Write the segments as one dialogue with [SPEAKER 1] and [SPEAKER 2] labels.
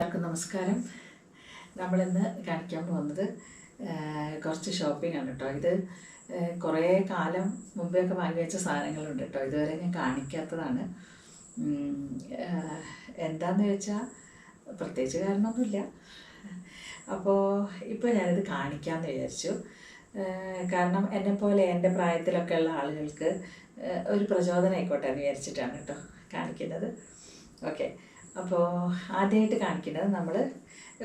[SPEAKER 1] എല്ലാവർക്കും നമസ്കാരം. നമ്മളിന്ന് കാണിക്കാൻ പോകുന്നത് കുറച്ച് ഷോപ്പിംഗ് ആണ് കേട്ടോ ഇത് കുറേ കാലം മുമ്പെയൊക്കെ വാങ്ങി വെച്ച സാധനങ്ങളുണ്ട് കേട്ടോ ഇതുവരെ ഞാൻ കാണിക്കാത്തതാണ്. എന്താന്ന് വെച്ചാൽ പ്രത്യേകിച്ച് കാരണമൊന്നുമില്ല. അപ്പോൾ ഇപ്പോൾ ഞാനിത് കാണിക്കാമെന്ന് വിചാരിച്ചു. കാരണം എന്നെപ്പോലെ എന്റെ പ്രായത്തിലൊക്കെ ഉള്ള ആളുകൾക്ക് ഒരു പ്രചോദനം ആയിക്കോട്ടെ എന്ന് വിചാരിച്ചിട്ടാണ് കേട്ടോ കാണിക്കുന്നത്. ഓക്കെ. അപ്പോൾ ആദ്യമായിട്ട് കാണിക്കുന്നത് നമ്മൾ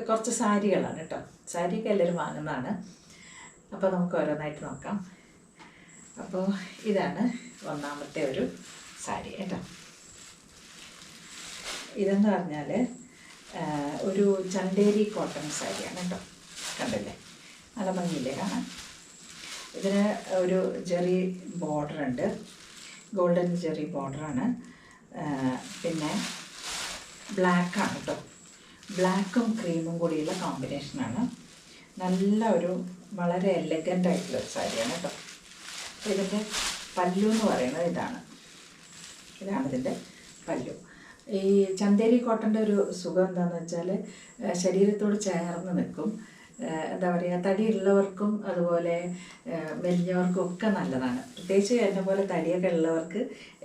[SPEAKER 1] കുറച്ച് സാരികളാണ് കേട്ടോ. സാരിയൊക്കെ എല്ലാവരും വാങ്ങുന്നതാണ്. അപ്പോൾ നമുക്ക് ഓരോന്നായിട്ട് നോക്കാം. അപ്പോൾ ഇതാണ് ഒന്നാമത്തെ ഒരു സാരി കേട്ടോ. ഇതെന്ന് പറഞ്ഞാൽ ഒരു ചണ്ടേരി കോട്ടൺ സാരിയാണ് കേട്ടോ. കണ്ടില്ലേ? നല്ല ഭംഗിയില്ലേ കാണാൻ? ഇതിന് ഒരു ജെറി ബോർഡർ ഉണ്ട് ഗോൾഡൻ ജെറി ബോർഡറാണ്. പിന്നെ ബ്ലാക്കാണ് കേട്ടോ ബ്ലാക്കും ക്രീമും കൂടിയുള്ള കോമ്പിനേഷനാണ്. നല്ല ഒരു വളരെ എലഗന്റ് ആയിട്ടുള്ള സാരിയാണ് കേട്ടോ അപ്പോൾ ഇതിന്റെ പല്ലു എന്ന് പറയുന്നത് ഇതാണ്. ഇതാണ് ഇതിന്റെ പല്ലു. ഈ ചന്തേരി കോട്ടന്റെ ഒരു സുഖം എന്താണെന്ന് വെച്ചാൽ ശരീരത്തോട് ചേർന്ന് നിൽക്കും. എന്താ പറയുക തടിയുള്ളവർക്കും അതുപോലെ മെലിഞ്ഞവർക്കും ഒക്കെ നല്ലതാണ്. പ്രത്യേകിച്ച് എന്നെ പോലെ തടിയൊക്കെ ഉള്ളവർക്ക്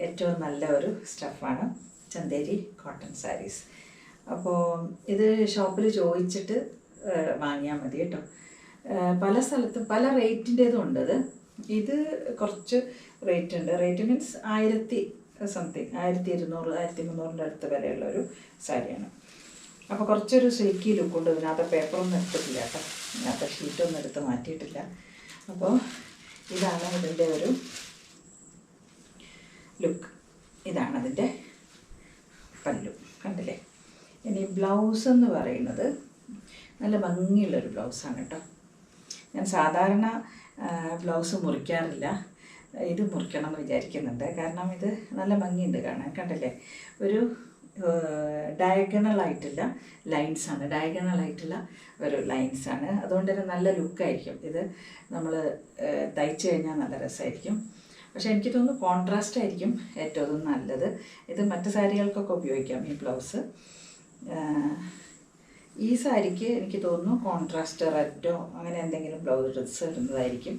[SPEAKER 1] ഏറ്റവും നല്ല ഒരു സ്റ്റഫാണ് ചന്തേരി കോട്ടൺ സാരീസ് അപ്പോൾ ഇത് ഷോപ്പിൽ ചോദിച്ചിട്ട് വാങ്ങിയാൽ മതി കേട്ടോ. പല സ്ഥലത്തും പല റേറ്റിന്റേതും ഉണ്ട് ഇത് ഇത് കുറച്ച് റേറ്റ് ഉണ്ട്. റേറ്റ് മീൻസ് ആയിരത്തി സംതിങ് ആയിരത്തി ഇരുന്നൂറ് ആയിരത്തി മുന്നൂറിന്റെ അടുത്ത് വിലയുള്ള ഒരു സാരിയാണ്. അപ്പോൾ കുറച്ചൊരു സിൽക്കി ലുക്കുണ്ട് ഇതിനകത്ത് പേപ്പറൊന്നും എടുത്തിട്ടില്ല കേട്ടോ. ഇതിനകത്ത് ഷീറ്റൊന്നും എടുത്ത് മാറ്റിയിട്ടില്ല. അപ്പോൾ ഇതാണ് ഇതിന്റെ ഒരു ലുക്ക് ഇതാണ് അതിന്റെ പല്ലു കണ്ടില്ലേ? ഇനി ബ്ലൗസ് എന്ന് പറയുന്നത് നല്ല ഭംഗിയുള്ളൊരു ബ്ലൗസാണ് കേട്ടോ ഞാൻ സാധാരണ ബ്ലൗസ് മുറിക്കാറില്ല. ഇത് മുറിക്കണം എന്ന് വിചാരിക്കുന്നുണ്ട്. കാരണം ഇത് നല്ല ഭംഗിയുണ്ട് കാണാൻ കണ്ടില്ലേ? ഒരു ഡയഗണലായിട്ടുള്ള ലൈൻസാണ് ഡയഗണലായിട്ടുള്ള ഒരു ലൈൻസാണ് അതുകൊണ്ട് തന്നെ നല്ല ലുക്കായിരിക്കും ഇത് നമ്മൾ തയ്ച്ചു കഴിഞ്ഞാൽ നല്ല രസമായിരിക്കും പക്ഷേ എനിക്ക് തോന്നുന്നു കോൺട്രാസ്റ്റ് ആയിരിക്കും ഏറ്റവും നല്ലത്. ഇത് മറ്റ് സാരികൾക്കൊക്കെ ഉപയോഗിക്കാം ഈ ബ്ലൗസ് ഈ സാരിക്ക് എനിക്ക് തോന്നുന്നു കോൺട്രാസ്റ്റ് റെഡോ അങ്ങനെ എന്തെങ്കിലും ബ്ലൗസ് ഡ്രസ്സ് ഇടുന്നതായിരിക്കും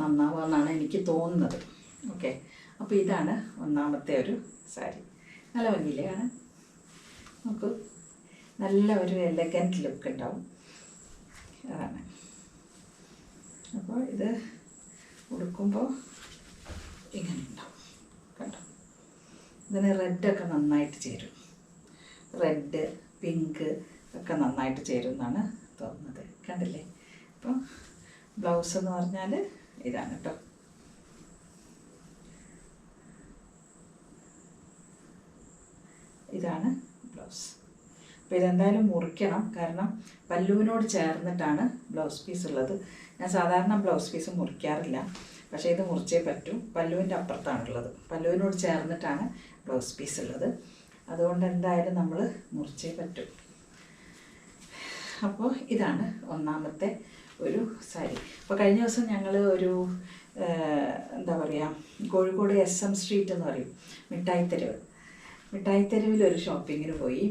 [SPEAKER 1] നന്നാവുമെന്നാണ് എനിക്ക് തോന്നുന്നത്. ഓക്കെ അപ്പോൾ ഇതാണ് ഒന്നാമത്തെ ഒരു സാരി. നല്ല ഭംഗിയില്ലേ നമുക്ക് നല്ല ഒരു എലഗന്റ് ലുക്ക് ഉണ്ടാവും. അതാണ്. അപ്പോൾ ഇത് ഉടുക്കുമ്പോൾ ഇങ്ങനെ ഉണ്ടാവും കണ്ടോ? ഇതിന് റെഡൊക്കെ നന്നായിട്ട് ചേരും. റെഡ് പിങ്ക് ഒക്കെ നന്നായിട്ട് ചേരും എന്നാണ് തോന്നുന്നത്. കണ്ടില്ലേ? അപ്പോൾ ബ്ലൗസ് എന്ന് പറഞ്ഞാൽ ഇതാണ് കേട്ടോ ഇതാണ് ബ്ലൗസ് അപ്പോൾ ഇതെന്തായാലും മുറിക്കണം. കാരണം പല്ലുവിനോട് ചേർന്നിട്ടാണ് ബ്ലൗസ് പീസ് ഉള്ളത്. ഞാൻ സാധാരണ ബ്ലൗസ് പീസ് മുറിക്കാറില്ല. പക്ഷേ ഇത് മുറിച്ചേ പറ്റൂ. പല്ലുവിന്റെ അപ്പുറത്താണുള്ളത്. പല്ലുവിനോട് ചേർന്നിട്ടാണ് ബ്ലൗസ് പീസ് ഉള്ളത് അതുകൊണ്ട് എന്തായാലും നമ്മൾ മുറിച്ചേ പറ്റൂ. അപ്പോൾ ഇതാണ് ഒന്നാമത്തെ ഒരു സാരി. അപ്പോൾ കഴിഞ്ഞ ദിവസം ഞങ്ങൾ ഒരു എന്താ പറയുക കോഴിക്കോട് എസ് എം സ്ട്രീറ്റ് എന്ന് പറയും മിഠായിത്തെരുവ്. മിഠായിത്തെരുവിൽ ഒരു ഷോപ്പിങ്ങിന് പോയി.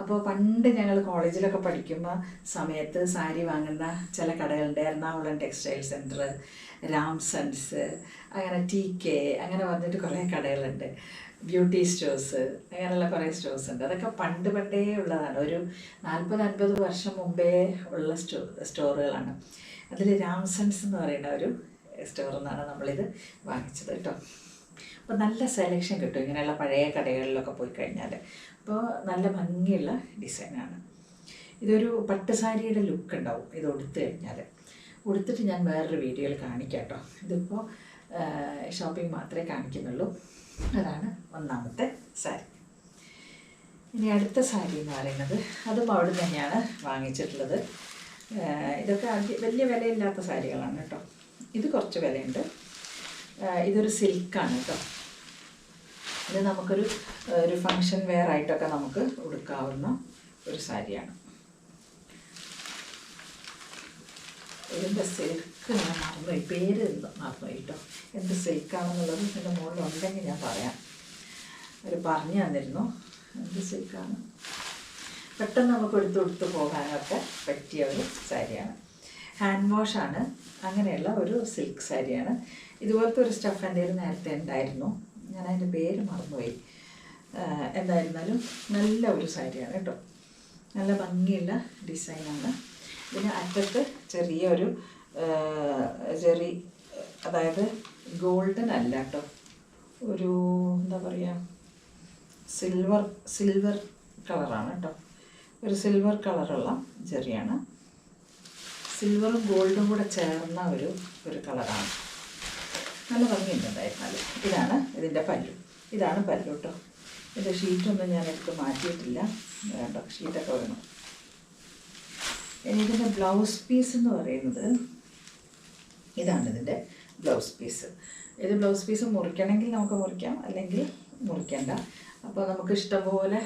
[SPEAKER 1] അപ്പോൾ പണ്ട് ഞങ്ങൾ കോളേജിലൊക്കെ പഠിക്കുമ്പോൾ സമയത്ത് സാരി വാങ്ങുന്ന ചില കടകളുണ്ട്. എറണാകുളം ടെക്സ്റ്റൈൽ സെന്റർ രാംസൺസ് അങ്ങനെ ടി കെ അങ്ങനെ വന്നിട്ട് കുറേ കടകളുണ്ട്. ബ്യൂട്ടി സ്റ്റോഴ്സ് അങ്ങനെയുള്ള കുറേ സ്റ്റോഴ്സ് ഉണ്ട്. അതൊക്കെ പണ്ട് പണ്ടേ ഉള്ളതാണ്. ഒരു നാൽപ്പത് അൻപത് വർഷം മുമ്പേ ഉള്ള സ്റ്റോ സ്റ്റോറുകളാണ് അതിൽ രാംസൺസ് എന്ന് പറയുന്ന ഒരു സ്റ്റോറിൽ നിന്നാണ് നമ്മളിത് വാങ്ങിച്ചത് കേട്ടോ. അപ്പോൾ നല്ല സെലക്ഷൻ കിട്ടും ഇങ്ങനെയുള്ള പഴയ കടകളിലൊക്കെ പോയി കഴിഞ്ഞാൽ അപ്പോൾ നല്ല ഭംഗിയുള്ള ഡിസൈനാണ് ഇതൊരു പട്ട് സാരിയുടെ ലുക്ക് ഉണ്ടാവും ഇത് ഉടുത്ത് കഴിഞ്ഞാൽ ഉടുത്തിട്ട് ഞാൻ വേറൊരു വീഡിയോയിൽ കാണിക്കാം കേട്ടോ ഇതിപ്പോൾ ഷോപ്പിംഗ് മാത്രമേ കാണിക്കുന്നുള്ളൂ. അതാണ് ഒന്നാമത്തെ സാരി. ഇനി അടുത്ത സാരി എന്ന് പറയുന്നത് അതും അവിടെ തന്നെയാണ് വാങ്ങിച്ചിട്ടുള്ളത്. ഇതൊക്കെ വലിയ വിലയില്ലാത്ത സാരികളാണ് കേട്ടോ. ഇത് കുറച്ച് വിലയുണ്ട്. ഇതൊരു സിൽക്കാണ് കേട്ടോ ഇത് നമുക്കൊരു ഒരു ഫങ്ഷൻ വെയർ ആയിട്ടൊക്കെ നമുക്ക് ഉടുക്കാവുന്ന ഒരു സാരിയാണ്. ഇതിന്റെ സിൽക്ക് ഞാൻ മറന്നുപോയി. പേര് മറന്നുപോയി കേട്ടോ എന്ത് സിൽക്കാണെന്നുള്ളത് എന്റെ മുകളിൽ ഉണ്ടെങ്കിൽ ഞാൻ പറയാം. അവർ പറഞ്ഞു തന്നിരുന്നു. എന്ത് സിൽക്കാണ്? പെട്ടെന്ന് നമുക്ക് എടുത്ത് കൊടുത്ത് പോകാനൊക്കെ പറ്റിയ ഒരു സാരിയാണ്. ഹാൻഡ് വാഷാണ് അങ്ങനെയുള്ള ഒരു സിൽക്ക് സാരിയാണ് ഇതുപോലത്തെ ഒരു സ്റ്റഫ് എന്റെ നേരത്തെ ഉണ്ടായിരുന്നു. ഞാൻ അതിന്റെ പേര് മറന്നുപോയി. എന്തായിരുന്നാലും നല്ല ഒരു സാരിയാണ് കേട്ടോ. നല്ല ഭംഗിയുള്ള ഡിസൈനാണ് ഇതിന് അറ്റത്ത് ചെറിയൊരു ചെറിയ അതായത് ഗോൾഡൻ അല്ല കേട്ടോ. ഒരു എന്താ പറയുക സിൽവർ സിൽവർ കളറാണ് കേട്ടോ. ഒരു സിൽവർ കളറുള്ള ചെറിയാണ്. സിൽവറും ഗോൾഡും കൂടെ ചേർന്ന ഒരു ഒരു കളറാണ് നല്ല ഭംഗിയുണ്ട് എന്തായിരുന്നാലും. ഇതാണ് ഇതിന്റെ പല്ലു. ഇതാണ് പല്ലു കേട്ടോ ഇതിന്റെ ഷീറ്റൊന്നും ഞാൻ എടുത്ത് മാറ്റിയിട്ടില്ല. വേണ്ട ഷീറ്റൊക്കെ വേണം. ഇനി ഇതിന്റെ ബ്ലൗസ് പീസ് എന്ന് പറയുന്നത് ഇതാണ് ഇതിന്റെ ബ്ലൗസ് പീസ് ഇത് ബ്ലൗസ് പീസ് മുറിക്കണമെങ്കിൽ നമുക്ക് മുറിക്കാം അല്ലെങ്കിൽ മുറിക്കണ്ട. അപ്പോൾ നമുക്ക് ഇഷ്ടംപോലെ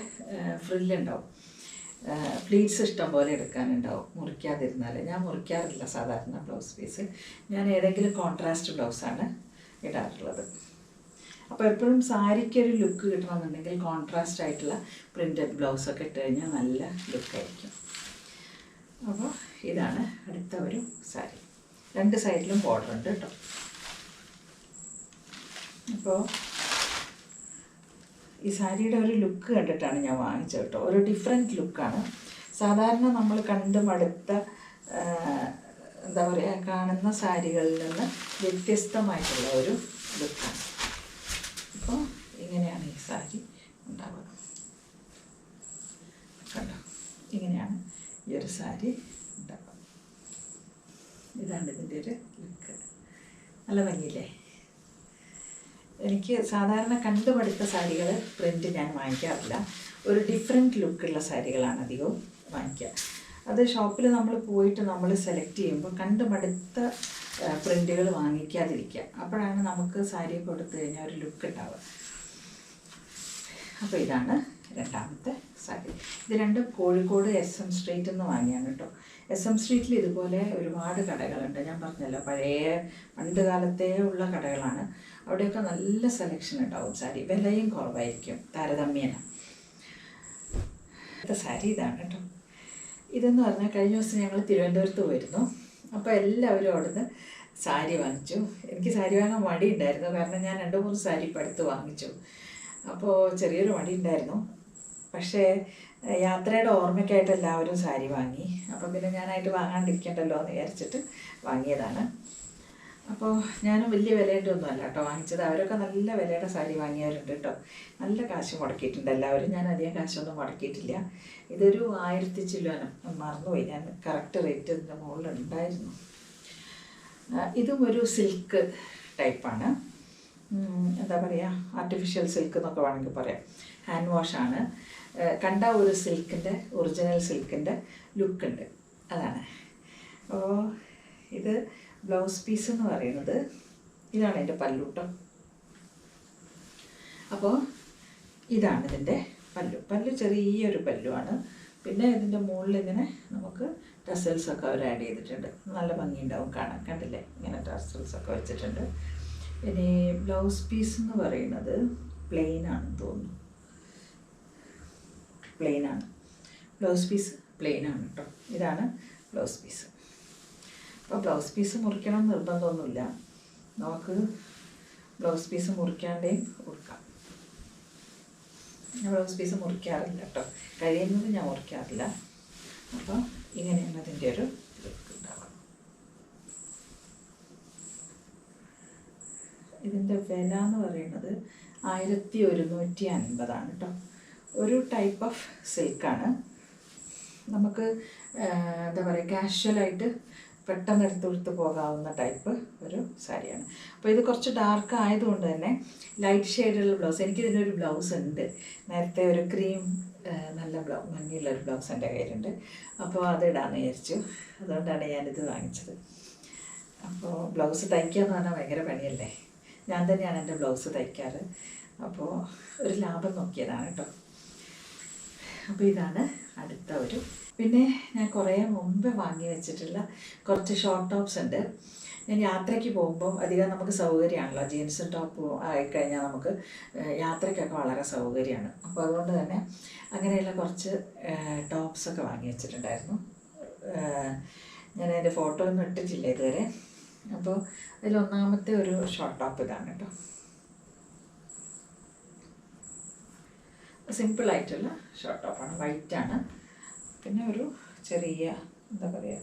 [SPEAKER 1] ഫ്രില്ലുണ്ടാവും പ്ലീറ്റ്സ് ഇഷ്ടം പോലെ എടുക്കാനുണ്ടാവും. മുറിക്കാതിരുന്നാൽ ഞാൻ മുറിക്കാറില്ല സാധാരണ ബ്ലൗസ് പീസ് ഞാൻ ഏതെങ്കിലും കോൺട്രാസ്റ്റ് ബ്ലൗസാണ് ഇടാറുള്ളത്. അപ്പോൾ എപ്പോഴും സാരിക്കൊരു ലുക്ക് കിട്ടണമെന്നുണ്ടെങ്കിൽ കോൺട്രാസ്റ്റ് ആയിട്ടുള്ള പ്രിന്റഡ് ബ്ലൗസൊക്കെ ഇട്ട് കഴിഞ്ഞാൽ നല്ല ലുക്കായിരിക്കും അപ്പോൾ ഇതാണ് അടുത്ത ഒരു സാരി. രണ്ട് സൈഡിലും ബോർഡർ ഉണ്ട് കേട്ടോ അപ്പോൾ ഈ സാരിയുടെ ഒരു ലുക്ക് കണ്ടിട്ടാണ് ഞാൻ വാങ്ങിച്ചത് കേട്ടോ. ഒരു ഡിഫറെന്റ് ലുക്കാണ് സാധാരണ നമ്മൾ കണ്ട് മടുത്ത എന്താ പറയുക കാണുന്ന സാരികളിൽ നിന്ന് വ്യത്യസ്തമായിട്ടുള്ള ഒരു ലുക്കാണ് അപ്പോൾ ഇങ്ങനെയാണ് ഈ സാരി ഉണ്ടാവുക. കണ്ടോ? ഇങ്ങനെയാണ് ഈ ഒരു സാരി ഉണ്ടാവുക. ഇതാണ് ഇതിന്റെ ഒരു ലുക്ക് നല്ല ഭംഗിയില്ലേ? എനിക്ക് സാധാരണ കണ്ടുപഠിത്ത സാരികൾ പ്രിന്റ് ഞാൻ വാങ്ങിക്കാറില്ല. ഒരു ഡിഫറെന്റ് ലുക്കുള്ള സാരികളാണ് അധികവും വാങ്ങിക്കുക. അത് ഷോപ്പിൽ നമ്മൾ പോയിട്ട് നമ്മൾ സെലക്ട് ചെയ്യുമ്പോൾ കണ്ടുപഠിത്ത പ്രിന്റുകൾ വാങ്ങിക്കാതിരിക്കുക. അപ്പോഴാണ് നമുക്ക് സാരി കൊടുത്തു കഴിഞ്ഞാൽ ഒരു ലുക്ക് ഉണ്ടാവുക. അപ്പോൾ ഇതാണ് രണ്ടാമത്തെ സാരി. ഇത് രണ്ടും കോഴിക്കോട് എസ് എം സ്ട്രീറ്റിൽ എന്ന് വാങ്ങിയാണ് കേട്ടോ. എസ് എം സ്ട്രീറ്റിൽ ഇതുപോലെ ഒരുപാട് കടകളുണ്ട്. ഞാൻ പറഞ്ഞല്ലോ പഴയ പണ്ട് കാലത്തേ ഉള്ള കടകളാണ്. അവിടെയൊക്കെ നല്ല സെലക്ഷൻ ഉണ്ടാവും. സാരി വിലയും കുറവായിരിക്കും. താരതമ്യേന. സാരി ഇതാണ് കേട്ടോ. ഇതെന്ന് പറഞ്ഞാൽ കഴിഞ്ഞ ദിവസം ഞങ്ങൾ തിരുവനന്തപുരത്ത് പോയിരുന്നു. അപ്പോൾ എല്ലാവരും അവിടുന്ന് സാരി വാങ്ങിച്ചു. എനിക്ക് സാരി വാങ്ങാൻ മടി ഉണ്ടായിരുന്നു. കാരണം ഞാൻ രണ്ട് മൂന്ന് സാരി ഇപ്പോൾ അടുത്ത് വാങ്ങിച്ചു. അപ്പോൾ ചെറിയൊരു മടി ഉണ്ടായിരുന്നു. പക്ഷേ യാത്രയുടെ ഓർമ്മയ്ക്കായിട്ട് എല്ലാവരും സാരി വാങ്ങി. അപ്പം പിന്നെ ഞാനായിട്ട് വാങ്ങാണ്ടിരിക്കണ്ടല്ലോ എന്ന് വിചാരിച്ചിട്ട് വാങ്ങിയതാണ്. അപ്പോൾ ഞാനും വലിയ വിലയുടെ ഒന്നും അല്ല കേട്ടോ വാങ്ങിച്ചത്. അവരൊക്കെ നല്ല വിലയുടെ സാരി വാങ്ങിയവരുണ്ട് കേട്ടോ. നല്ല കാശ് മുടക്കിയിട്ടുണ്ട് എല്ലാവരും. ഞാൻ അധികം കാശൊന്നും മുടക്കിയിട്ടില്ല. ഇതൊരു ആയിരത്തി ചില്ലുവാനും. മറന്നുപോയി. ഞാൻ കറക്റ്റ് റേറ്റ് ഇതിന്റെ മുകളിൽ ഉണ്ടായിരുന്നു ഇതും ഒരു സിൽക്ക് ടൈപ്പാണ് എന്താ പറയുക ആർട്ടിഫിഷ്യൽ സിൽക്ക് എന്നൊക്കെ വേണമെങ്കിൽ പറയാം. ഹാൻഡ് വാഷാണ് കണ്ട ഒരു സിൽക്കിന്റെ ഒറിജിനൽ സിൽക്കിന്റെ ലുക്കുണ്ട് അതാണ്. അപ്പോൾ ഇത് ബ്ലൗസ് പീസ് എന്ന് പറയുന്നത് ഇതാണ് എന്റെ പല്ലൂട്ടം. അപ്പോൾ ഇതാണ് ഇതിന്റെ പല്ലു. പല്ലു ചെറിയൊരു പല്ലുവാണ്. പിന്നെ ഇതിന്റെ മുകളിൽ ഇങ്ങനെ നമുക്ക് ടസൽസ് ഒക്കെ അവർ ആഡ് ചെയ്തിട്ടുണ്ട്. നല്ല ഭംഗിയുണ്ടാവും കാണാൻ. കണ്ടില്ലേ? ഇങ്ങനെ ടസൽസ് ഒക്കെ വെച്ചിട്ടുണ്ട്. ഇനി ബ്ലൗസ് പീസ് എന്ന് പറയുന്നത് പ്ലെയിൻ ആണെന്ന് തോന്നുന്നു. പ്ലെയിൻ ആണ്. ബ്ലൗസ് പീസ് പ്ലെയിൻ ആണ് കേട്ടോ ഇതാണ് ബ്ലൗസ് പീസ്. അപ്പോൾ ബ്ലൗസ് പീസ് മുറിക്കണം നിർബന്ധമൊന്നുമില്ല. നമുക്ക് ബ്ലൗസ് പീസ് മുറിക്കാണ്ടേ കൊടുക്കാം ഞാൻ ബ്ലൗസ് പീസ് മുറിക്കാറില്ല കേട്ടോ. കഴിയുന്നത് ഞാൻ മുറിക്കാറില്ല. അപ്പോൾ ഇങ്ങനെയാണ് അതിന്റെ ഒരു ഇതിന്റെ വില എന്ന് പറയുന്നത് ആയിരത്തി ഒരുന്നൂറ്റി അൻപതാണ് കേട്ടോ. ഒരു ടൈപ്പ് ഓഫ് സിൽക്കാണ് നമുക്ക് എന്താ പറയുക കാഷ്വലായിട്ട് പെട്ടെന്ന് എടുത്ത് കൊടുത്ത് പോകാവുന്ന ടൈപ്പ് ഒരു സാരിയാണ്. അപ്പോൾ ഇത് കുറച്ച് ഡാർക്ക് ആയതുകൊണ്ട് തന്നെ ലൈറ്റ് ഷെയ്ഡുള്ള ബ്ലൗസ് എനിക്ക് ഇതിനൊരു ബ്ലൗസ് ഉണ്ട്. നേരത്തെ ഒരു ക്രീം നല്ല ബ്ലൗ ഭംഗിയുള്ള ഒരു ബ്ലൗസ് എന്റെ കയ്യിലുണ്ട്. അപ്പോൾ അത് ഇടാമെന്ന് വിചാരിച്ചു. അതുകൊണ്ടാണ് ഞാനിത് വാങ്ങിച്ചത്. അപ്പോൾ ബ്ലൗസ് തയ്ക്കുക എന്ന് പറഞ്ഞാൽ ഭയങ്കര പണിയല്ലേ? ഞാൻ തന്നെയാണ് എന്റെ ബ്ലൗസ് തയ്ക്കാറ്. അപ്പോൾ ഒരു ലാഭം നോക്കിയതാണ് കേട്ടോ. അപ്പോൾ ഇതാണ് അടുത്ത ഒരു പിന്നെ ഞാൻ കുറേ മുമ്പ് വാങ്ങി വെച്ചിട്ടുള്ള കുറച്ച് ഷോർട്ട് ടോപ്സ് ഉണ്ട്. ഞാൻ യാത്രയ്ക്ക് പോകുമ്പോൾ അധികം നമുക്ക് സൗകര്യമാണല്ലോ. ജീൻസ് ടോപ്പ് ആയിക്കഴിഞ്ഞാൽ നമുക്ക് യാത്രയ്ക്കൊക്കെ വളരെ സൗകര്യമാണ്. അപ്പോൾ അതുകൊണ്ട് തന്നെ അങ്ങനെയുള്ള കുറച്ച് ടോപ്സൊക്കെ വാങ്ങി വെച്ചിട്ടുണ്ടായിരുന്നു. ഞാൻ അതിന്റെ ഫോട്ടോ ഒന്നും ഇട്ടിട്ടില്ല ഇതുവരെ. അപ്പോൾ അതിലൊന്നാമത്തെ ഒരു ഷോർട്ട് ടോപ്പ് ഇതാണ് കേട്ടോ. സിമ്പിളായിട്ടുള്ള ഷോർട്ട് ടോപ്പാണ് ആണ് പിന്നെ ഒരു ചെറിയ എന്താ പറയുക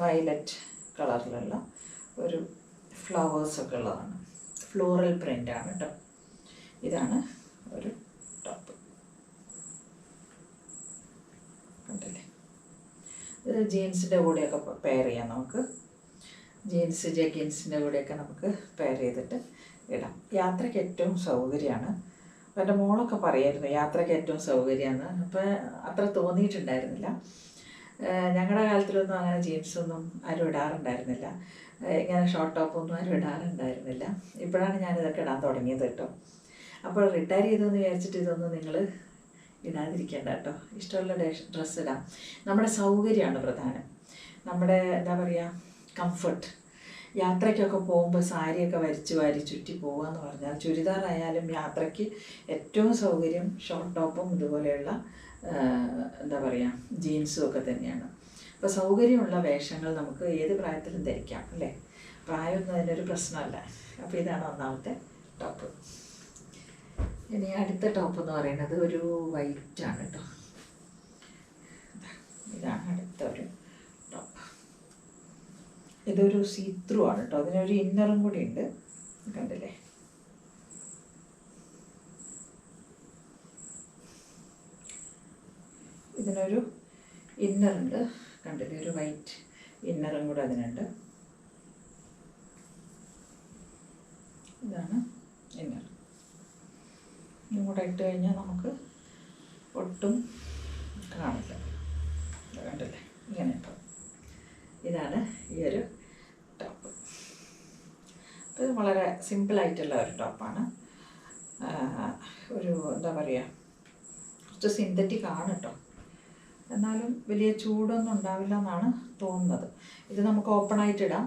[SPEAKER 1] വയലറ്റ് കളറിലുള്ള ഒരു ഫ്ലവേഴ്സൊക്കെ ഉള്ളതാണ്. ഫ്ലോറൽ ആണ് കേട്ടോ ഇതാണ് ഒരു ടോപ്പ്. കണ്ടില്ലേ? ഇത് ജീൻസിന്റെ കൂടെയൊക്കെ പെയർ ചെയ്യാം നമുക്ക്. ജീൻസ് ജഗിൻസിന്റെ കൂടെയൊക്കെ നമുക്ക് പെയർ ചെയ്തിട്ട് ഇടാം. യാത്രയ്ക്ക് ഏറ്റവും സൗകര്യമാണ് അപ്പോൾ എന്റെ മോളൊക്കെ പറയായിരുന്നു യാത്രയ്ക്ക് ഏറ്റവും സൗകര്യമാണ് അപ്പോൾ അത്ര തോന്നിയിട്ടുണ്ടായിരുന്നില്ല. ഞങ്ങളുടെ കാലത്തിലൊന്നും അങ്ങനെ ജീൻസൊന്നും ആരും ഇടാറുണ്ടായിരുന്നില്ല. ഇങ്ങനെ ഷോർട്ട് ടോപ്പൊന്നും ആരും ഇടാറുണ്ടായിരുന്നില്ല. ഇപ്പോഴാണ് ഞാനിതൊക്കെ ഇടാൻ തുടങ്ങിയത് കേട്ടോ. അപ്പോൾ റിട്ടയർ ചെയ്തെന്ന് വിചാരിച്ചിട്ട് ഇതൊന്നും നിങ്ങൾ ഇടാതിരിക്കേണ്ട കേട്ടോ. ഇഷ്ടമുള്ള ഡ്രസ്സ് ഇടാം. നമ്മുടെ സൗകര്യമാണ് പ്രധാനം. നമ്മുടെ എന്താ പറയുക കംഫർട്ട്. യാത്രയ്ക്കൊക്കെ പോകുമ്പോൾ സാരിയൊക്കെ വരിച്ച് വാരി ചുറ്റി പോകുക എന്ന് പറഞ്ഞാൽ ചുരിദാറായാലും യാത്രയ്ക്ക് ഏറ്റവും സൗകര്യം ഷോർട്ട് ടോപ്പും ഇതുപോലെയുള്ള എന്താ പറയുക ജീൻസും ഒക്കെ തന്നെയാണ്. അപ്പോൾ സൗകര്യമുള്ള വേഷങ്ങൾ നമുക്ക് ഏത് പ്രായത്തിലും ധരിക്കാം അല്ലേ? പ്രായമൊന്നും അതിനൊരു പ്രശ്നമല്ല. അപ്പോൾ ഇതാണ് ഒന്നാമത്തെ ടോപ്പ്. ഇനി അടുത്ത ടോപ്പ് എന്ന് പറയുന്നത് ഒരു വൈറ്റ് ആണ് കേട്ടോ ഇതാണ് അടുത്ത ഒരു ഇതൊരു സീത്രൂ ആണ് കേട്ടോ അതിനൊരു ഇന്നറും കൂടി ഉണ്ട്. കണ്ടില്ലേ? ഇതിനൊരു ഇന്നറുണ്ട് കണ്ടില്ലേ? ഒരു വൈറ്റ് ഇന്നറും കൂടെ അതിനുണ്ട്. ഇതാണ് ഇന്നർ ഇങ്ങോട്ട് ഇട്ട് കഴിഞ്ഞാൽ നമുക്ക് ഒട്ടും കാണില്ല. കണ്ടില്ലേ? ഇങ്ങനെ ഇപ്പം ഇതാണ് ഈ ഒരു ഇത് വളരെ സിമ്പിളായിട്ടുള്ള ഒരു ടോപ്പാണ് ഒരു എന്താ പറയുക കുറച്ച് സിന്തറ്റിക് ആണ് കേട്ടോ എന്നാലും വലിയ ചൂടൊന്നും ഉണ്ടാവില്ല എന്നാണ് തോന്നുന്നത്. ഇത് നമുക്ക് ഓപ്പൺ ആയിട്ട് ഇടാം.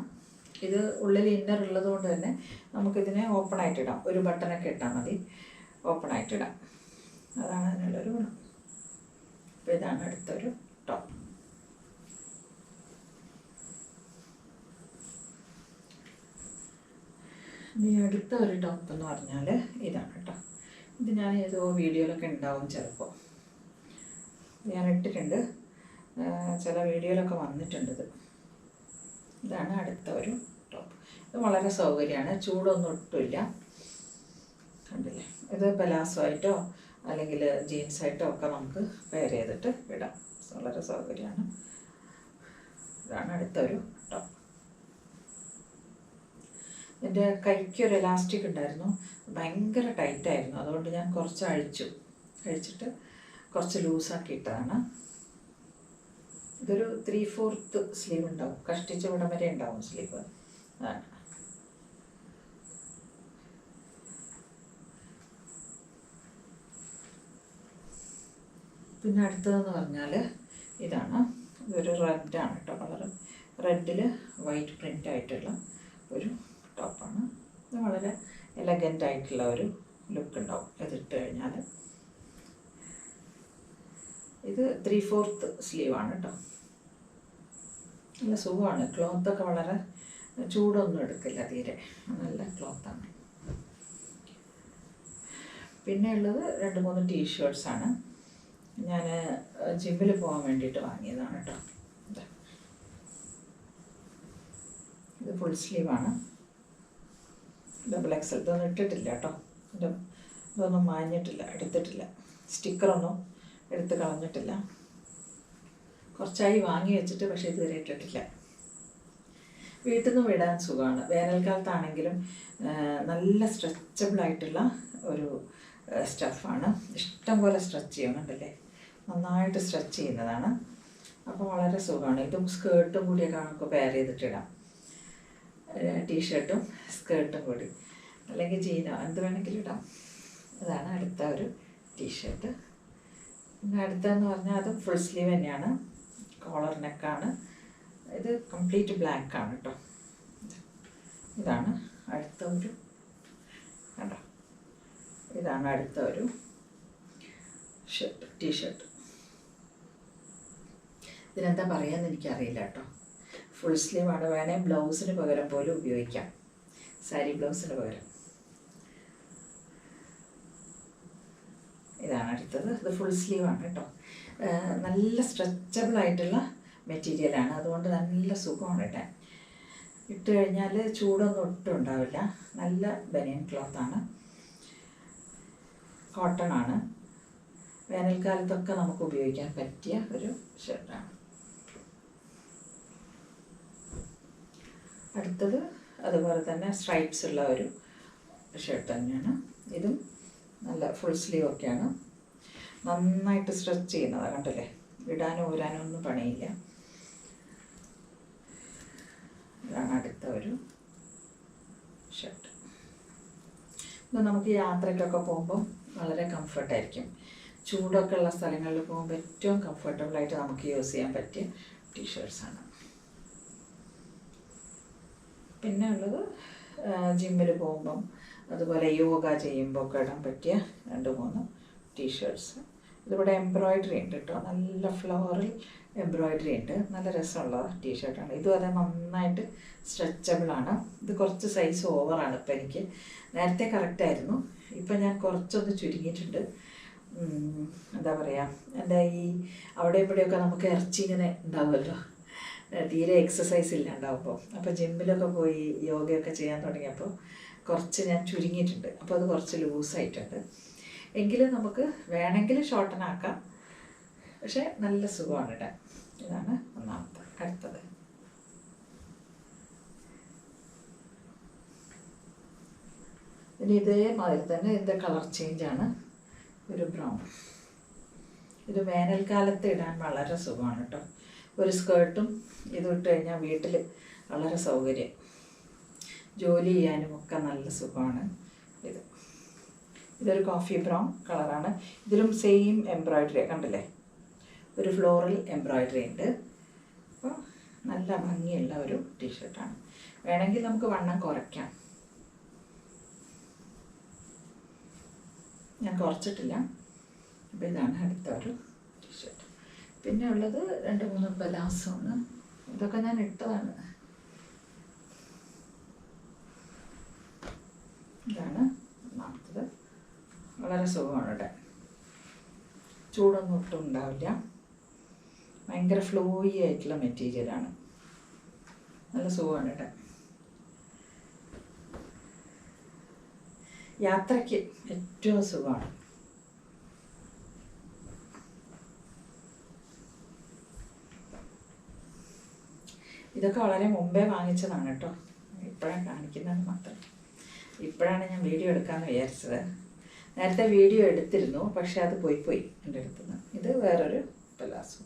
[SPEAKER 1] ഇത് ഉള്ളിൽ ഇന്നർ ഉള്ളത് കൊണ്ട് തന്നെ നമുക്കിതിനെ ഓപ്പൺ ആയിട്ട് ഇടാം. ഒരു ബട്ടണൊക്കെ ഇട്ടാൽ മതി. ഓപ്പൺ ആയിട്ട് ഇടാം. അതാണ് അതിനുള്ളൊരു ഗുണം. അപ്പോൾ ഇതാണ് അടുത്തൊരു ടോപ്പ് ഇനി അടുത്ത ഒരു ടോപ്പ് എന്ന് പറഞ്ഞാൽ ഇതാണ് കേട്ടോ ഇത് ഞാൻ ഏതോ വീഡിയോയിലൊക്കെ ഉണ്ടാവും ചിലപ്പോൾ ഞാൻ ഇട്ടിട്ടുണ്ട്. ചില വീഡിയോയിലൊക്കെ വന്നിട്ടുണ്ട് ഇത്. ഇതാണ് അടുത്ത ഒരു ടോപ്പ് ഇത് വളരെ സൗകര്യമാണ് ചൂടൊന്നും ഒട്ടുമില്ല. കണ്ടില്ലേ? ഇത് പലാസോ ആയിട്ടോ അല്ലെങ്കിൽ ജീൻസ് ആയിട്ടോ ഒക്കെ നമുക്ക് പെയർ ചെയ്തിട്ട് ഇടാം. വളരെ സൗകര്യമാണ് ഇതാണ് അടുത്തൊരു ടോപ്പ് എന്റെ കൈക്ക് ഒരു എലാസ്റ്റിക് ഉണ്ടായിരുന്നു. ഭയങ്കര ടൈറ്റായിരുന്നു അതുകൊണ്ട് ഞാൻ കുറച്ച് അഴിച്ചു. അഴിച്ചിട്ട് കുറച്ച് ലൂസാക്കിയിട്ടാണ് ഇതൊരു ത്രീ ഫോർത്ത് സ്ലീവ് ഉണ്ടാവും. കഷ്ടിച്ച ഇവിടം വരെ ഉണ്ടാവും സ്ലീവ് പിന്നെ അടുത്തതെന്ന് പറഞ്ഞാൽ ഇതാണ്. ഇതൊരു റെഡാണ് കേട്ടോ കളർ റെഡിൽ വൈറ്റ് പ്രിന്റ് ആയിട്ടുള്ള ഒരു വളരെ എലഗന്റ് ആയിട്ടുള്ള ഒരു ലുക്ക് ഉണ്ടാവും. ഇതിട്ട് കഴിഞ്ഞാൽ ഇത് ത്രീ ഫോർത്ത് സ്ലീവാണ് കേട്ടോ നല്ല സുഖമാണ്. ക്ലോത്തൊക്കെ വളരെ ചൂടൊന്നും എടുക്കില്ല തീരെ. നല്ല ക്ലോത്താണ് പിന്നെ ഉള്ളത് രണ്ട് മൂന്ന് ടീഷർട്ട്സാണ് ഞാൻ ജിമ്മിൽ പോകാൻ വേണ്ടിയിട്ട് വാങ്ങിയതാണ് കേട്ടോ ഇത് ഫുൾ സ്ലീവാണ് ഡബിൾ എക്സൽ ഇതൊന്നും ഇട്ടിട്ടില്ല കേട്ടോ. ഇത് ഇതൊന്നും മാഞ്ഞിട്ടില്ല എടുത്തിട്ടില്ല. സ്റ്റിക്കറൊന്നും എടുത്ത് കളഞ്ഞിട്ടില്ല. കുറച്ചായി വാങ്ങി വെച്ചിട്ട് പക്ഷേ ഇതുവരെ ഇട്ടിട്ടില്ല. വീട്ടിൽ നിന്ന് വിടാൻ സുഖമാണ്. വേനൽക്കാലത്താണെങ്കിലും നല്ല സ്ട്രെച്ചബിൾ ആയിട്ടുള്ള ഒരു സ്റ്റഫാണ് ഇഷ്ടം പോലെ സ്ട്രെച്ച് ചെയ്യുന്നുണ്ടല്ലേ? നന്നായിട്ട് സ്ട്രെച്ച് ചെയ്യുന്നതാണ്. അപ്പോൾ വളരെ സുഖമാണ്. ഇതും സ്കേർട്ടും കൂടിയൊക്കെ നമുക്ക് പെയർ ചെയ്തിട്ടിടാം. ടീഷർട്ടും സ്കേർട്ടും കൂടി. അല്ലെങ്കിൽ ജീനോ എന്ത് വേണമെങ്കിലും ഇടാം. അതാണ് അടുത്ത ഒരു ടീഷർട്ട് പിന്നെ അടുത്തതെന്ന് പറഞ്ഞാൽ അതും ഫുൾ സ്ലീവ് തന്നെയാണ്. കോളർ നെക്കാണ് ഇത് കംപ്ലീറ്റ് ബ്ലാക്ക് ആണ് കേട്ടോ ഇതാണ് അടുത്ത ഒരു കണ്ടോ? ഇതാണ് അടുത്ത ഒരു ഷർട്ട് ടീഷർട്ട് ഇതിനെന്താ പറയാന്ന് എനിക്കറിയില്ല കേട്ടോ ഫുൾ സ്ലീവ് ആണ്. വേണേ ബ്ലൗസിന് പകരം പോലും ഉപയോഗിക്കാം. സാരി ബ്ലൗസിന് പകരം. ഇതാണ് അടുത്തത്. ഇത് ഫുൾ സ്ലീവ് ആണ് കേട്ടോ. നല്ല സ്ട്രെച്ചബിൾ ആയിട്ടുള്ള മെറ്റീരിയലാണ് അതുകൊണ്ട് നല്ല സുഖമാണ് ഇട്ടാൻ ഇട്ട് കഴിഞ്ഞാൽ ചൂടൊന്നും ഒട്ടും ഉണ്ടാവില്ല. നല്ല ബനിയൻ ക്ലോത്താണ് കോട്ടൺ ആണ്. വേനൽക്കാലത്തൊക്കെ നമുക്ക് ഉപയോഗിക്കാൻ പറ്റിയ ഒരു ഷർട്ടാണ് അടുത്തത് അതുപോലെ തന്നെ സ്ട്രൈപ്സ് ഉള്ള ഒരു ഷർട്ട് തന്നെയാണ്. ഇതും നല്ല ഫുൾ സ്ലീവ് ഒക്കെയാണ്. നന്നായിട്ട് സ്ട്രെച്ച് ചെയ്യുന്നതാണ് കണ്ടല്ലേ? ഇടാനും ഊരാനോ ഒന്നും പണിയില്ല. ഇതാണ് അടുത്ത ഒരു ഷർട്ട് ഇത് നമുക്ക് യാത്രയ്ക്കൊക്കെ പോകുമ്പം വളരെ കംഫർട്ടായിരിക്കും ചൂടൊക്കെ ഉള്ള സ്ഥലങ്ങളിൽ പോകുമ്പോൾ ഏറ്റവും കംഫർട്ടബിളായിട്ട് നമുക്ക് യൂസ് ചെയ്യാൻ പറ്റിയ ടീഷർട്ട്സാണ് പിന്നെ ഉള്ളത് ജിമ്മിൽ പോകുമ്പം അതുപോലെ യോഗ ചെയ്യുമ്പോൾ ഒക്കെ ഇടാൻ പറ്റിയ രണ്ട് മൂന്ന് ടീഷർട്ട്സ് ഇതിവിടെ എംബ്രോയിഡറി ഉണ്ട് കേട്ടോ നല്ല ഫ്ലവറിൽ എംബ്രോയിഡറി ഉണ്ട്. നല്ല രസമുള്ള ടീഷർട്ടാണ് ഇതും അതെ നന്നായിട്ട് സ്ട്രെച്ചബിളാണ് ഇത് കുറച്ച് സൈസ് ഓവറാണ് ഇപ്പം എനിക്ക്. നേരത്തെ കറക്റ്റായിരുന്നു ഇപ്പം ഞാൻ കുറച്ചൊന്ന് ചുരുങ്ങിയിട്ടുണ്ട്. എന്താ പറയുക എന്റെ ഈ അവിടെ ഇവിടെയൊക്കെ നമുക്ക് ഇറച്ചി ഇങ്ങനെ ഉണ്ടാവുമല്ലോ. തീരെ എക്സസൈസ് ഇല്ലാണ്ടാവുമ്പോൾ അപ്പോൾ ജിമ്മിലൊക്കെ പോയി യോഗയൊക്കെ ചെയ്യാൻ തുടങ്ങിയപ്പോൾ കുറച്ച് ഞാൻ ചുരുങ്ങിയിട്ടുണ്ട്. അപ്പോൾ അത് കുറച്ച് ലൂസായിട്ടുണ്ട്. എങ്കിലും നമുക്ക് വേണമെങ്കിൽ ഷോർട്ടൻ ആക്കാം. പക്ഷേ നല്ല സുഖമാണ് ഇടാൻ ഇതാണ് ഒന്നാമത്തെ അടുത്തത്. ഇനി ഇതേമാതിരി തന്നെ ഇതിന്റെ കളർ ചേഞ്ചാണ് ഒരു ബ്രൗൺ ഇത് വേനൽക്കാലത്ത് ഇടാൻ വളരെ സുഖമാണ് കേട്ടോ. ഒരു സ്കേർട്ടും ഇതിട്ട് കഴിഞ്ഞാൽ വീട്ടിൽ വളരെ സൗകര്യം. ജോലി ചെയ്യാനും ഒക്കെ നല്ല സുഖമാണ് ഇത്. ഇതൊരു കോഫി ബ്രൗൺ കളറാണ്. ഇതിലും സെയിം എംബ്രോയിഡറി കണ്ടില്ലേ? ഒരു ഫ്ലോറൽ എംബ്രോയിഡറി ഉണ്ട്. അപ്പോൾ നല്ല ഭംഗിയുള്ള ഒരു ടീഷർട്ടാണ് വേണമെങ്കിൽ നമുക്ക് വണ്ണം കുറയ്ക്കാം. ഞാൻ കുറച്ചിട്ടില്ല. അപ്പോൾ ഇതാണ് അടുത്ത ഒരു പിന്നെ ഉള്ളത് രണ്ട് മൂന്ന് ബലാസമാണ് ഇതൊക്കെ ഞാൻ ഇട്ടതാണ്. ഇതാണ് ഒന്നാമത്തത്. വളരെ സുഖമാണ് ഇവിടെ. ചൂടൊന്നും ഒട്ടും ഉണ്ടാവില്ല. ഭയങ്കര ഫ്ലോയി ആയിട്ടുള്ള മെറ്റീരിയലാണ് നല്ല സുഖമാണ് ഇവിടെ. യാത്രയ്ക്ക് ഏറ്റവും സുഖമാണ്. ഇതൊക്കെ വളരെ മുമ്പേ വാങ്ങിച്ചതാണ് കേട്ടോ. ഇപ്പോഴാണ് കാണിക്കുന്നത് മാത്രം. ഇപ്പോഴാണ് ഞാൻ വീഡിയോ എടുക്കാമെന്ന് വിചാരിച്ചത്. നേരത്തെ വീഡിയോ എടുത്തിരുന്നു പക്ഷേ അത് പോയി പോയി എന്റെ അടുത്ത് നിന്ന്. ഇത് വേറൊരു പലാസോ.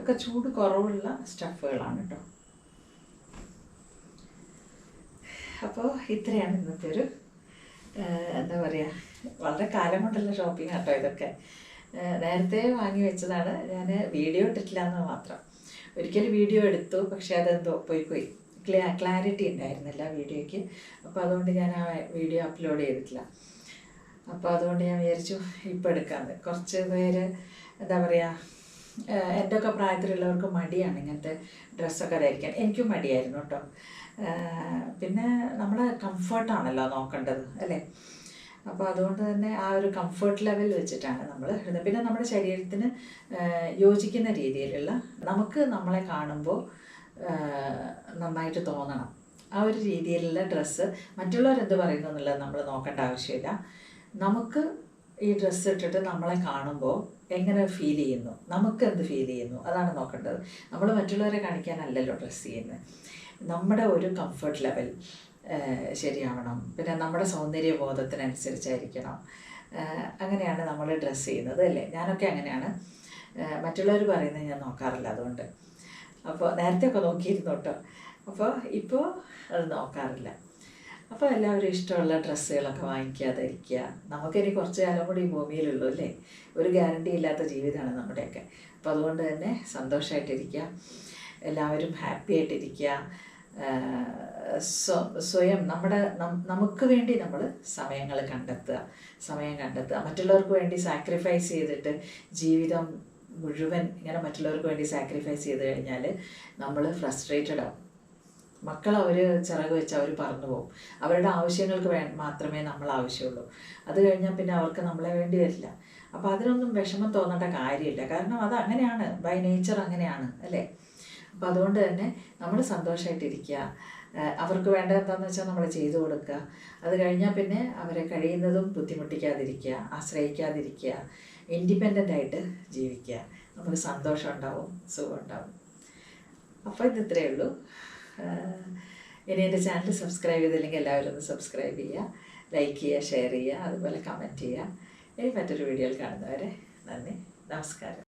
[SPEAKER 1] ഒക്കെ ചൂട് കുറവുള്ള സ്റ്റഫുകളാണ് കേട്ടോ. അപ്പോൾ ഇത്രയാണ് ഇന്നത്തെ ഒരു എന്താ പറയുക വളരെ കാലം കൊണ്ടുള്ള ഷോപ്പിംഗ് കേട്ടോ ഇതൊക്കെ. നേരത്തെ വാങ്ങി വെച്ചതാണ്. ഞാൻ വീഡിയോ ഇട്ടിട്ടില്ല എന്ന് മാത്രം. ഒരിക്കൽ വീഡിയോ എടുത്തു പക്ഷെ അതെന്തോ പോയി പോയി ക്ലിയ ക്ലാരിറ്റി ഉണ്ടായിരുന്നില്ല വീഡിയോയ്ക്ക്. അപ്പോൾ അതുകൊണ്ട് ഞാൻ ആ വീഡിയോ അപ്ലോഡ് ചെയ്തിട്ടില്ല. അപ്പോൾ അതുകൊണ്ട് ഞാൻ വിചാരിച്ചു ഇപ്പോൾ എടുക്കാമെന്ന് കുറച്ച് പേര് എന്താ പറയുക ഏഹ് എന്റെ ഒക്കെ പ്രായത്തിലുള്ളവർക്ക് മടിയാണ് ഇങ്ങനത്തെ ഡ്രസ്സൊക്കെ ധരിക്കാൻ. എനിക്കും മടിയായിരുന്നു കേട്ടോ. പിന്നെ നമ്മുടെ കംഫർട്ടാണല്ലോ നോക്കേണ്ടത് അല്ലേ? അപ്പോൾ അതുകൊണ്ട് തന്നെ ആ ഒരു കംഫർട്ട് ലെവൽ വെച്ചിട്ടാണ് നമ്മൾ ഇടുന്നത്. പിന്നെ നമ്മുടെ ശരീരത്തിന് യോജിക്കുന്ന രീതിയിലുള്ള നമുക്ക് നമ്മളെ കാണുമ്പോൾ നന്നായിട്ട് തോന്നണം. ആ ഒരു രീതിയിലുള്ള ഡ്രസ്സ് മറ്റുള്ളവരെന്ത് പറയുന്നു എന്നുള്ളത് നമ്മൾ നോക്കേണ്ട ആവശ്യമില്ല. നമുക്ക് ഈ ഡ്രസ്സ് ഇട്ടിട്ട് നമ്മളെ കാണുമ്പോൾ എങ്ങനെ ഫീൽ ചെയ്യുന്നു? നമുക്ക് എന്ത് ഫീൽ ചെയ്യുന്നു? അതാണ് നോക്കേണ്ടത്. നമ്മൾ മറ്റുള്ളവരെ കാണിക്കാനല്ലല്ലോ ഡ്രസ്സ് ചെയ്യുന്നത്. നമ്മുടെ ഒരു കംഫർട്ട് ലെവൽ ശരിയാവണം. പിന്നെ നമ്മുടെ സൗന്ദര്യ ബോധത്തിനനുസരിച്ചായിരിക്കണം അങ്ങനെയാണ് നമ്മൾ ഡ്രസ്സ് ചെയ്യുന്നത് അല്ലേ? ഞാനൊക്കെ അങ്ങനെയാണ്. മറ്റുള്ളവർ പറയുന്നത് ഞാൻ നോക്കാറില്ല അതുകൊണ്ട്. അപ്പോൾ നേരത്തെ ഒക്കെ നോക്കിയിരുന്നു കേട്ടോ അപ്പോൾ ഇപ്പോൾ അത് നോക്കാറില്ല. അപ്പോൾ എല്ലാവരും ഇഷ്ടമുള്ള ഡ്രസ്സുകളൊക്കെ വാങ്ങിക്കുക ധരിക്കുക നമുക്കിനി കുറച്ച് കാലം കൂടി ഈ ഭൂമിയിലുള്ളൂ അല്ലേ? ഒരു ഗ്യാരണ്ടി ഇല്ലാത്ത ജീവിതമാണ് നമ്മുടെയൊക്കെ. അപ്പോൾ അതുകൊണ്ട് തന്നെ സന്തോഷമായിട്ടിരിക്കുക എല്ലാവരും ഹാപ്പി ആയിട്ടിരിക്കുക. സ്വയം നമ്മുടെ നമുക്ക് വേണ്ടി നമ്മൾ സമയങ്ങൾ കണ്ടെത്തുക. സമയം കണ്ടെത്തുക. മറ്റുള്ളവർക്ക് വേണ്ടി സാക്രിഫൈസ് ചെയ്തിട്ട് ജീവിതം മുഴുവൻ ഇങ്ങനെ മറ്റുള്ളവർക്ക് വേണ്ടി സാക്രിഫൈസ് ചെയ്ത് കഴിഞ്ഞാൽ നമ്മൾ ഫ്രസ്ട്രേറ്റഡ് ആവും. മക്കൾ അവർ ചിറക് വെച്ച് അവർ പറന്നു പോകും. അവരുടെ ആവശ്യങ്ങൾക്ക് വേ മാത്രമേ നമ്മൾ ആവശ്യമുള്ളൂ. അത് കഴിഞ്ഞാൽ പിന്നെ അവർക്ക് നമ്മളെ വേണ്ടി വരില്ല. അപ്പോൾ അതിനൊന്നും വിഷമം തോന്നേണ്ട കാര്യമില്ല. കാരണം അത് അങ്ങനെയാണ്. ബൈ നേച്ചർ അങ്ങനെയാണ്. അല്ലേ? അപ്പോൾ അതുകൊണ്ട് തന്നെ നമ്മൾ സന്തോഷമായിട്ടിരിക്കുക അവർക്ക് വേണ്ട എന്താണെന്ന് വെച്ചാൽ നമ്മൾ ചെയ്തു കൊടുക്കുക അത് കഴിഞ്ഞാൽ പിന്നെ അവരെ കഴിയുന്നതും ബുദ്ധിമുട്ടിക്കാതിരിക്കുക ആശ്രയിക്കാതിരിക്കുക ഇൻഡിപെൻഡന്റ് ആയിട്ട് ജീവിക്കുക നമുക്ക് സന്തോഷം ഉണ്ടാവും സുഖം ഉണ്ടാവും. അപ്പോൾ ഇത് ഇത്രയേ ഉള്ളൂ ഇനി എന്റെ ചാനൽ സബ്സ്ക്രൈബ് ചെയ്തില്ലെങ്കിൽ എല്ലാവരും ഒന്ന് സബ്സ്ക്രൈബ് ചെയ്യുക ലൈക്ക് ചെയ്യുക ഷെയർ ചെയ്യുക അതുപോലെ കമന്റ് ചെയ്യുക. ഇനി മറ്റൊരു വീഡിയോയിൽ കാണുന്നവരെ നന്ദി. നമസ്കാരം.